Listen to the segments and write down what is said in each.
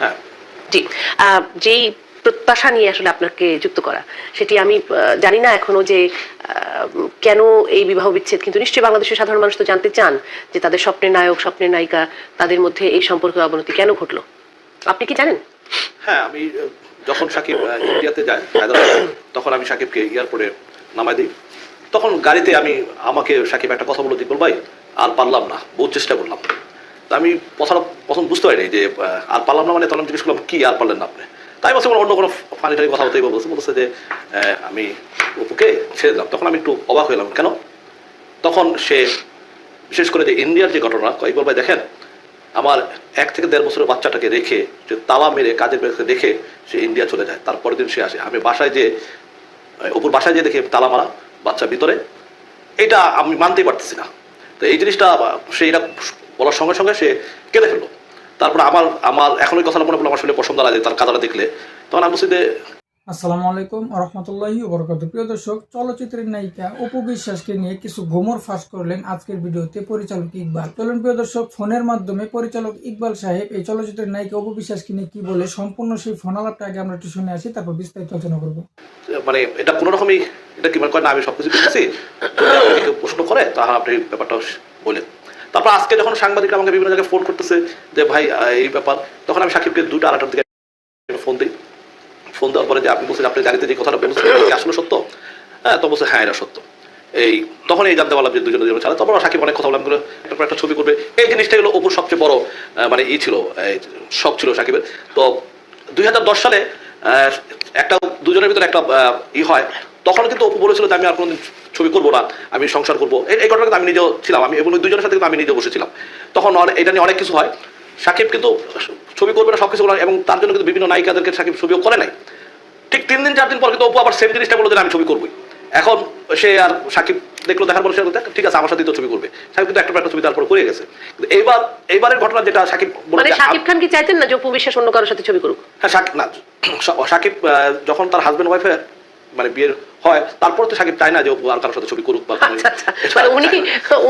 হ্যাঁ। জি। যেই প্রত্যাশা নিয়ে আসলে আপনাকে যুক্ত করা সেটি আমি জানি না এখনও যে কেন এই বিবাহ বিচ্ছেদ কিন্তু নিশ্চয়ই বাংলাদেশের সাধারণ মানুষ তো জানতে চান যে তাদের স্বপ্নের নায়ক স্বপ্নের নায়িকা তাদের মধ্যে এই সম্পর্কের অবনতি কেন ঘটলো। আপনি কি জানেন? হ্যাঁ আমি যখন সাকিব ইন্ডিয়াতে হায়দ্রাবাদে, তখন আমি সাকিবকে এয়ারপোর্টে নামাই দিই। তখন গাড়িতে আমি আমাকে সাকিব একটা কথা বলে দিকবল ভাই আর পারলাম না বহুত চেষ্টা করলাম। আমি কথাটা প্রথম বুঝতে পারিনি যে আর পারলাম না মানে তখন জিজ্ঞেস করলাম, কি আর পারলেন না আপনি? তাই বলছে অন্য কোনো ফানি টানি কথা বলতেই বলছে বলছে যে আমি অপুকে ছেড়ে দিলাম। তখন আমি একটু অবাক হলাম কেন? তখন সে, বিশেষ করে যে ইন্ডিয়ার যে ঘটনা, কয়েকবার ভাই দেখেন, আমার এক থেকে দেড় বছরের বাচ্চাটাকে রেখে, যে তালা মেরে কাজের বেড়ে রেখে সে ইন্ডিয়া চলে যায়। তারপরের দিন সে আসে। আমি বাসায় যে ওপর বাসায় যে দেখে তালা মারা বাচ্চা ভিতরে। এটা আমি মানতেই পারতেছি না। তো এই জিনিসটা, সে এটা বলার সঙ্গে সঙ্গে সে কেঁদে ফেলল। তারপর আমার আমার এখন ওই কথাটা মনে পড়ল আমার শুনে পছন্দ লাগে তার কাদাটা দেখলে। তখন আমি বলছি যে আসসালামু আলাইকুম রহমতুল্লাহি বরকাত প্রিয় দর্শক চলচ্চিত্রের নায়িকা অপু বিশ্বাসকে নিয়ে কিছু গোমর ফাঁস করলেন আজকের ভিডিওতে পরিচালক ইকবাল। চলুন প্রিয় দর্শক ফোনের মাধ্যমে পরিচালক ইকবাল সাহেব এই চলচ্চিত্রের নায়িকা অপু বিশ্বাসকে নিয়ে কি বলে সম্পূর্ণ সেই ফোন আলাপটা আগে আমরা একটু শুনে আসি তারপর বিস্তারিত আলোচনা করব। মানে এটা কোনো রকমই এটা কি মানে না আমি সবকিছু করতেছি প্রশ্ন করে তাহলে আপনি ব্যাপারটা বলেন। তারপর আজকে যখন সাংবাদিকরা আমাকে বিভিন্ন জায়গায় ফোন করতেছে যে, ভাই এই ব্যাপার, তখন আমি সাকিবকে দুটো আড়াটার দিকে ফোন দিই। ফোন দেওয়ার পরে যে, আপনি বলছেন আপনি গাড়িতে যে কথাটা বলছেন আসলে সত্য? হ্যাঁ তো বলছে হ্যাঁ এটা সত্য। এই, তখন এই জানতে পারলাম যে, দুজনে দুজন ছাড়া। তারপর সাকিব অনেক কথা বললাম করে একটা একটা ছবি করবে। এই জিনিসটা হলো অপুর সবচেয়ে বড় মানে ই ছিল শখ ছিল সাকিবের। তো দুই হাজার দশ সালে একটা দুজনের ভিতরে একটা ই হয় তখন কিন্তু অপু বলেছিল যে আমি আর কোনোদিন ছবি করব না আমি সংসার করব। এই- ঘটনা কিন্তু আমি নিজেও ছিলাম। আমি এবং দুজনের সাথে কিন্তু আমি নিজে বসেছিলাম। তখন এটা নিয়ে অনেক কিছু হয়। সাকিব কিন্তু ছবি করবে না সব কিছু এবং তার জন্য কিন্তু বিভিন্ন নায়িকাদেরকে সাকিব ছবিও করে নাই। ঠিক তিন দিন চার দিন পর কিন্তু অপু আবার সেম জিনিসটা বলে যে আমি ছবি করবোই। এখন সে আর সাকিব দেখল দেখার পর সে বলছে, ঠিক আছে আমার সাথে তো ছবি করবে। সাকিব কিন্তু একটা একটা ছবি তারপর করে গেছে। কিন্তু এইবার এইবারের ঘটনা যেটা সাকিব মানে যে, শাকিব খান কি চাইতেন না যে অপু বিশ্বাস অন্য কারোর সাথে ছবি করুক? হ্যাঁ সাকিব না সাকিব যখন তার হাজবেন্ড ওয়াইফের মানে বিয়ের হয় তারপর তো সাকিব চায় না যে আর কারোর সাথে ছবি করুক বা আচ্ছা আচ্ছা। এটা মানে উনি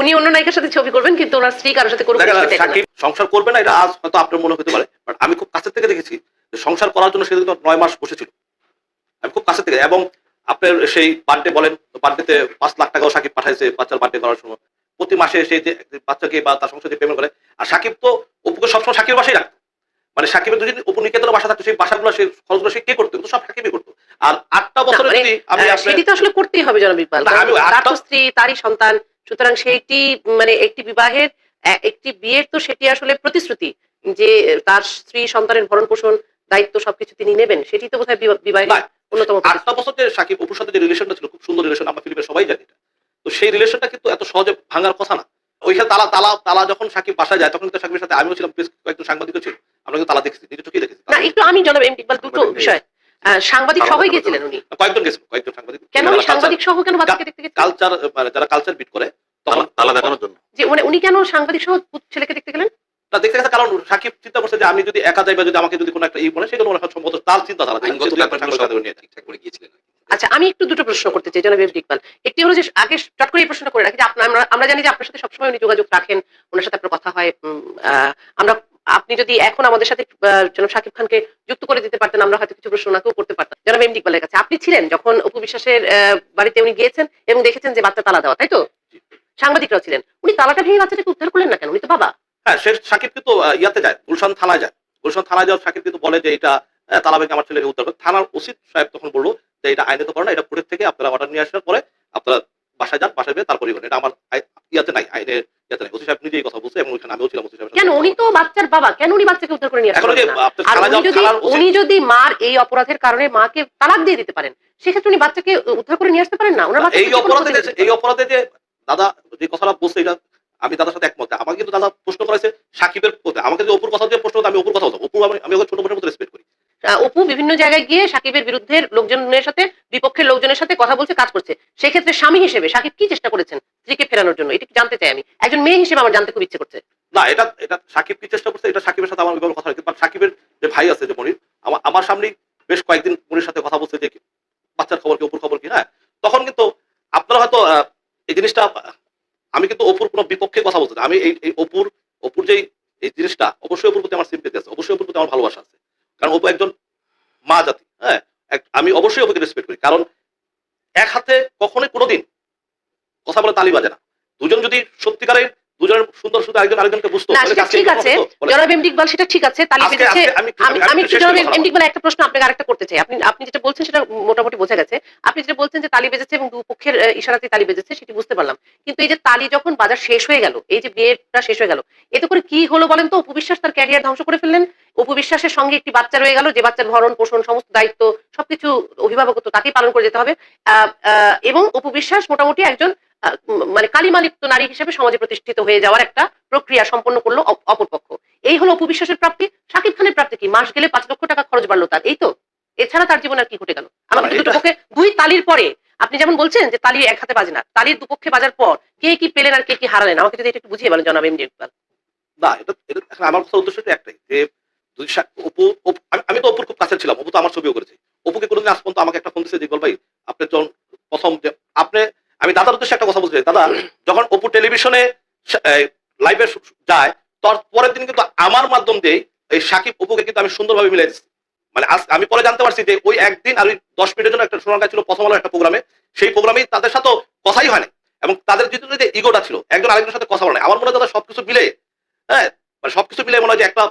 উনি অন্য নায়িকার সাথে ছবি করবেন কিন্তু ওনার স্ত্রী কারোর সাথে না। সাকিব সংসার করবে না এটা আজ হয়তো আপনার মনে হতে পারে বাট আমি খুব কাছের থেকে দেখেছি যে সংসার করার জন্য সে কিন্তু নয় মাস বসেছিল। আমি খুব কাছের থেকে এবং আপনার সেই বার্থডে বলেন বার্থডেতে পাঁচ লাখ টাকাও সাকিব পাঠাইছে বাচ্চার বার্থডে করার সময়। প্রতি মাসে সে যে বাচ্চাকে বা তার সংসার যে পেমেন্ট করে আর সাকিব তো অপুকে সবসময় সাকিবের বাসায় রাখতো। মানে সাকিবের যদি অপু নিকেতনের বাসা থাকতো সেই বাসাগুলো সে খরচগুলো সে কে করতো? কিন্তু সব সাকিবই করতো। আর আটটা বছরে মানে, যদি আমি সেটি তো আসলে করতেই হবে জনাব ইকবাল। তার তো স্ত্রী তারই সন্তান সুতরাং সে একটি মানে একটি বিবাহের একটি বিয়ের তো সেটি আসলে প্রতিশ্রুতি যে তার স্ত্রী সন্তানের ভরণ পোষণ দায়িত্ব সবকিছু তিনি নেবেন সেটি তো বোধহয় বিবা- বিবাহের অন্যতম আটটা। বছর যে সাকিব অপুর সাথে যে রিলেশনটা ছিল খুব সুন্দর রিলেশন আমরা ফিল্মের সবাই জানি তো সেই রিলেশনটা কিন্তু এত সহজে ভাঙার কথা না। ওইখানে তালা তালা তালা যখন সাকিব বাসায় যায় তখন কিন্তু সাকিবের সাথে আমিও ছিলাম বেশ কয়েকজন সাংবাদিকও ছিল। আমরা কিন্তু তালা দেখেছি নিজে চোখেই দেখেছি। না একটু আমি জনাব এম ইকবাল দুটো বিষয়। সাংবাদিক গিয়েছিলেন উনি। কয়েকজন গেছিল কয়েকজন সাংবাদিক। কেন উনি সাংবাদিক সহ কেন বাচ্চাকে দেখতে গেছেন কালচার মানে যারা কালচার বিট করে তখন তালা দেখানোর জন্য। যে মানে উনি কেন সাংবাদিক সহ ছেলেকে দেখতে গেলেন? না দেখতে গেছে কারণ সাকিব চিন্তা করছে যে আমি যদি একা যাই বা যদি আমাকে যদি কোনো একটা ই বলে মনে হয় সম্ভবত তার চিন্তা ধারা নিয়ে ঠিকঠাক করে গিয়েছিলেন আচ্ছা আমি একটু দুটো প্রশ্ন করতে চাই জনাব ইকবাল একটি হলো যে আগে চট করে এই প্রশ্নটা করে রাখি যে আপনার আমরা আমরা জানি যে আপনার সাথে সবসময় উনি যোগাযোগ রাখেন ওনার সাথে আপনার কথা হয় আহ, আমরা আপনি যদি এখন আমাদের সাথে জনাব শাকিব খানকে যুক্ত করে দিতে পারতেন আমরা হয়তো কিছু প্রশ্ন ওনাকেও করতে পারতাম। জনাব এম ইকবালের কাছে। আপনি ছিলেন যখন অপু বিশ্বাসের বাড়িতে উনি গিয়েছেন এবং দেখেছেন যে বাচ্চা তালা দেওয়া তাই তো? সাংবাদিকরাও ছিলেন। উনি তালাটা ভেঙে বাচ্চাটাকে উদ্ধার করলেন না কেন? উনি তো বাবা। হ্যাঁ সে সাকিব কিন্তু ইয়াতে যায় গুলশান থানায় যায়। গুলশান থানায় যাওয়ার সাকিব কিন্তু বলে যে এটা তালা ভেঙে আমার ছেলেকে উদ্ধার করে। থানার ওসি সাহেব তখন বলল যে এটা আইনে তো করে না এটা কোর্টের থেকে আপনারা অর্ডার নিয়ে আসার পরে আপনারা বাসায় যান বাসায় গিয়ে তারপরে করেন এটা আমার ইয়াতে নাই আইনে ইয়াতে নাই। ওসি সাহেব নিজেই কথা বলছে এবং আমিও ছিলাম ওসি সাহেব কেন? উনি তো বাচ্চার বাবা কেন উনি বাচ্চাকে উদ্ধার করে নিয়ে আসতে উনি যদি মার এই অপরাধের কারণে মাকে তালাক দিয়ে দিতে পারেন সেক্ষেত্রে উনি বাচ্চাকে উদ্ধার করে নিয়ে আসতে পারেন না? ওনার এই অপরাধে এই অপরাধে যে দাদা যে কথাটা বলছে এটা আমি দাদার সাথে একমত। আমাকে কিন্তু দাদা প্রশ্ন করেছে সাকিবের আমাকে যদি অপুর কথা দিয়ে প্রশ্ন আমি অপুর কথা হতো অপু আমি আমি ওকে ছোট বোনের মতো রেসপেক্ট করি। অপু বিভিন্ন জায়গায় গিয়ে সাকিবের বিরুদ্ধে লোকজনের সাথে, বিপক্ষের লোকজনের সাথে কথা বলছে, কাজ করছে। সেক্ষেত্রে স্বামী হিসেবে সাকিব কি চেষ্টা করেছেন স্ত্রীকে ফেরানোর জন্য? এটা জানতে চাই আমি। একজন মেয়ে হিসেবে আমার জানতে খুব ইচ্ছে করছে। না, এটা এটা সাকিব কি চেষ্টা করছে, এটা সাকিবের সাথে আমার ওইভাবে কথা হয়েছে সাকিবের যে ভাই আছে, যে মনির, আমার আমার সামনেই বেশ কয়েকদিন মনির সাথে কথা বলছে যে বাচ্চার খবর কি, অপুর খবর কি হ্যাঁ? তখন কিন্তু আপনারা হয়তো এই জিনিসটা, আমি কিন্তু অপুর কোনো বিপক্ষে কথা বলছি। আমি এই এই অপুর অপুর যেই, এই জিনিসটা, অবশ্যই অপুর প্রতি আমার সিম্পেতি আছে, অবশ্যই অপুর প্রতি আমার ভালোবাসা কারণ একজন মা জাতি হ্যাঁ? আমি অবশ্যই অপুকে রেসপেক্ট করি। কারণ এক হাতে কখনোই কোনোদিন কথা বলে তালি বাজে না। দুজন যদি সত্যিকারের দুজনের সুন্দর সুন্দর একজন আরেকজনকে বুঝতো ঠিক আছে। জনাব ইকবাল সেটা ঠিক আছে তালি আজকে আমি আমি জনাব। ইকবাল একটা প্রশ্ন আপনাকে আরেকটা করতে চাই। আপনি আপনি যেটা বলছেন সেটা মোটামুটি বোঝা গেছে। আপনি যেটা বলছেন যে তালি বেজেছে এবং দুপক্ষের ইশারাতে তালি বেজেছে সেটি বুঝতে পারলাম। কিন্তু এই যে তালি যখন বাজার শেষ হয়ে গেল এই যে বিয়েটা শেষ হয়ে গেল এতে করে কি হলো বলেন তো? উপবিশ্বাস তার ক্যারিয়ার ধ্বংস করে ফেললেন? উপবিশ্বাসের সঙ্গে একটি বাচ্চা রয়ে গেল যে বাচ্চার ভরণ পোষণ সমস্ত দায়িত্ব সবকিছু অভিভাবকত্ব তাকেই পালন করে যেতে হবে। এবং উপবিশ্বাস মোটামুটি একজন মানে কালিমালিপ্ত নারী হিসেবে সমাজে প্রতিষ্ঠিত হয়ে যাওয়ার একটা প্রক্রিয়া সম্পন্ন করল অপরপক্ষ এই হলো উপবিশ্বাসের প্রাপ্তি। শাকিব খানের প্রাপ্তি কি? মাস গেলে পাঁচ লক্ষ টাকা খরচ বাড়লো তার এই তো? এছাড়া তার জীবনে আর কি ঘটে গেল? আমাকে দুটো পক্ষে দুই তালির পরে আপনি যেমন বলছেন যে তালি এক হাতে বাজে না তালির দুপক্ষে বাজার পর কে কি পেলেন আর কে কি হারালেন? আমাকে যদি এটা একটু বুঝিয়ে বলেন জনাব এমডি ইকবাল না এটা আমার কথা উদ্দেশ্যটা একটাই যে আমি- তো অপুর খুব কাছে ছিলাম, অপু তো আমার ছবিও করেছে। অপুকে কোনোদিন আজ পর্যন্ত আমাকে একটা ফোন দিচ্ছে যে ভাই, আপনি যখন প্রথম আপনি, আমি দাদার উদ্দেশ্যে একটা কথা চাই। দাদা, যখন অপু টেলিভিশনে লাইভে যায়, তার পরের দিন কিন্তু আমার মাধ্যম দিয়ে এই সাকিব অপুকে কিন্তু আমি সুন্দরভাবে মিলাই দিচ্ছি মানে আমি পরে জানতে পারছি যে, ওই একদিন আর ওই দশ মিনিটের জন্য একটা সোনার ছিল প্রথম আলো একটা প্রোগ্রামে। সেই প্রোগ্রামেই তাদের সাথে কথাই হয় না এবং তাদের ভিতরে যে ইগোটা ছিল, একজন আরেকজনের সাথে কথা বলে আমার মনে হয় দাদা সবকিছু মিলে হ্যাঁ মানে সবকিছু মিলে মনে হয় যে একটা